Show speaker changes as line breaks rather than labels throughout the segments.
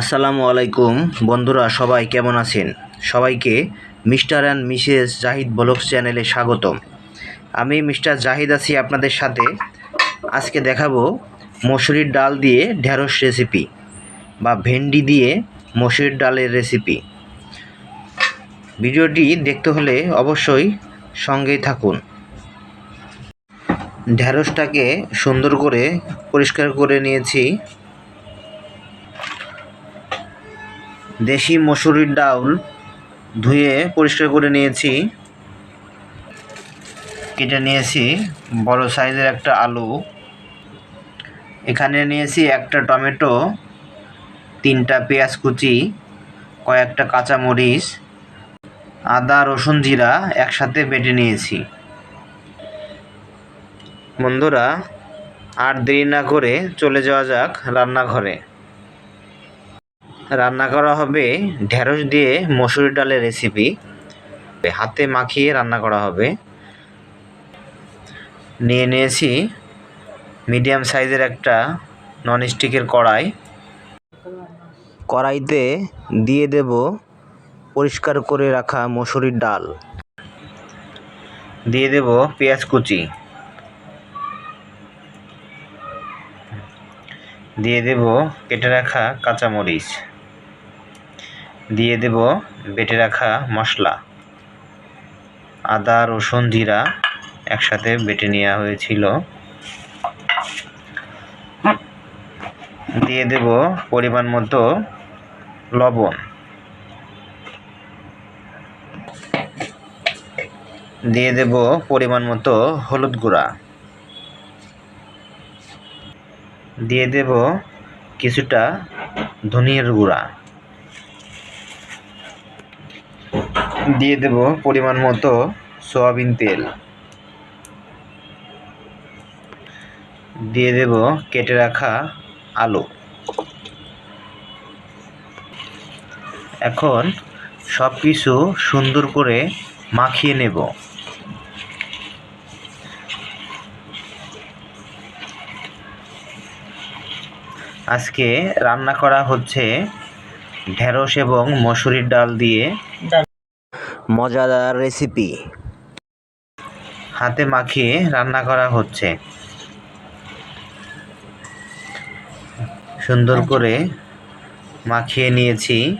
আসসালামু আলাইকুম, বন্ধুরা সবাই কেমন আছেন? সবাইকে mister and missus Zahid blogs চ্যানেলে স্বাগতম। আমি মিস্টার জাহিদ আছি আপনাদের সাথে। আজকে দেখাবো মসুরির ডাল দিয়ে ঢেঁড়স রেসিপি বা ভেন্ডি দিয়ে মসুরির ডালের রেসিপি ভিডিওটি দেখতে হলে অবশ্যই সঙ্গেই থাকুন। ঢেঁড়সটাকে সুন্দর করে পরিষ্কার করে নিয়েছি। দেশি মসুরির ডাউল ধুয়ে পরিষ্কার করে নিয়েছি। কেটে নিয়েছি বড় সাইজের একটা আলু। এখানে নিয়েছি একটা টমেটো, তিনটা পেঁয়াজ কুচি, কয়েকটা কাঁচামরিচ, আদা, রসুন জিরা একসাথে বেটে নিয়েছি। বন্ধুরা, আর দেরি না করে চলে যাওয়া যাক রান্নাঘরে। রান্না করা হবে ঢেঁড়স দিয়ে মসুর ডালের রেসিপি হাতে মাখিয়ে রান্না করা হবে। নিয়ে নিয়েছি মিডিয়াম সাইজের একটা ননস্টিকের কড়াই। কড়াইতে দিয়ে দেব পরিষ্কার করে রাখা মসুরির ডাল। দিয়ে দেব পেঁয়াজ কুচি। দিয়ে দেব কেটে রাখা কাঁচামরিচ। দিয়ে দেব বেটে রাখা মশলা। আদা, রসুন, জিরা একসাথে বেটে নেওয়া হয়েছিল। দিয়ে দেব পরিমাণ মতো লবণ। দিয়ে দেব পরিমাণ মতো হলুদ গুঁড়া। দিয়ে দেব কিছুটা ধনিয়ার গুঁড়া। দিয়ে দেব পরিমাণ মতো সয়াবিন তেল। দিয়ে দেব কেটে রাখা আলু। এখন সব কিছু সুন্দর করে মাখিয়ে নেব। আজকে রান্না করা হচ্ছে ঢেঁড়স এবং মসুরির ডাল দিয়ে। মজাদার রেসিপি হাতে মাখিয়ে রান্না করা হচ্ছে। সুন্দর করে মাখিয়ে নিয়েছি।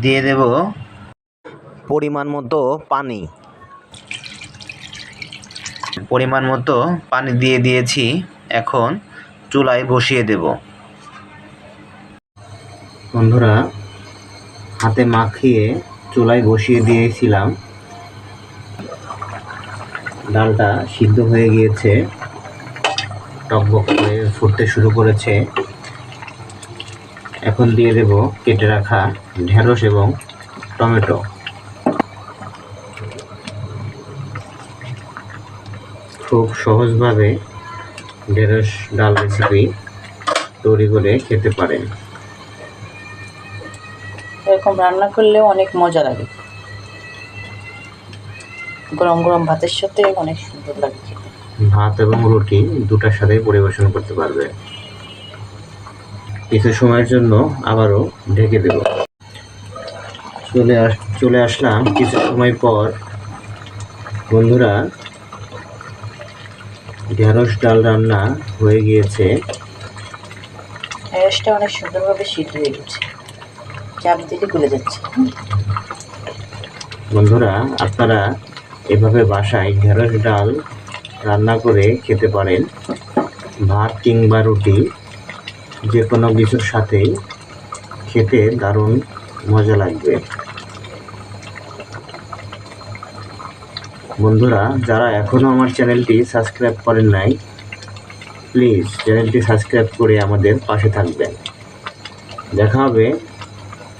দিয়ে দেব পরিমাণ মতো পানি। পরিমাণ মতো পানি দিয়ে দিয়েছি। এখন চুলায় বসিয়ে দেব। বন্ধুরা হাতে মাখিয়ে চুলায় বসিয়ে দিয়েছিলাম। ডালটা সিদ্ধ হয়ে গিয়েছে। টকবক করে ফুটতে শুরু করেছে। এখন দিয়ে দেব কেটে রাখা ঢেঁড়স এবং টমেটো। খুব সহজভাবে ঢেঁড়স ডাল রেসিপি তৈরি করে খেতে পারেন।
এরকম রান্না করলেও অনেক মজা লাগে। গরম গরম ভাতের সাথে অনেক সুন্দর লাগে খেতে।
ভাত এবং রুটি দুটার সাথে পরিবেশন করতে পারবে। কিছু সময়ের জন্য আবারও ঢেকে দেব। চলে আস চলে আসলাম কিছু সময় পর। বন্ধুরা ঢেঁড়স ডাল রান্না হয়ে গিয়েছে।
ঢেঁড়সটা অনেক সুন্দরভাবে সিদ্ধ হয়ে গেছে।
বন্ধুরা, আপনারা এভাবে বাসায় ঢেঁড়স ডাল রান্না করে খেতে পারেন। ভাত কিংবা রুটি যে কোনো কিছুর সাথেই খেতে দারুণ মজা লাগবে। বন্ধুরা, যারা এখনও আমার চ্যানেলটি সাবস্ক্রাইব করেন নাই, প্লিজ চ্যানেলটি সাবস্ক্রাইব করে আমাদের পাশে থাকবেন। দেখা হবে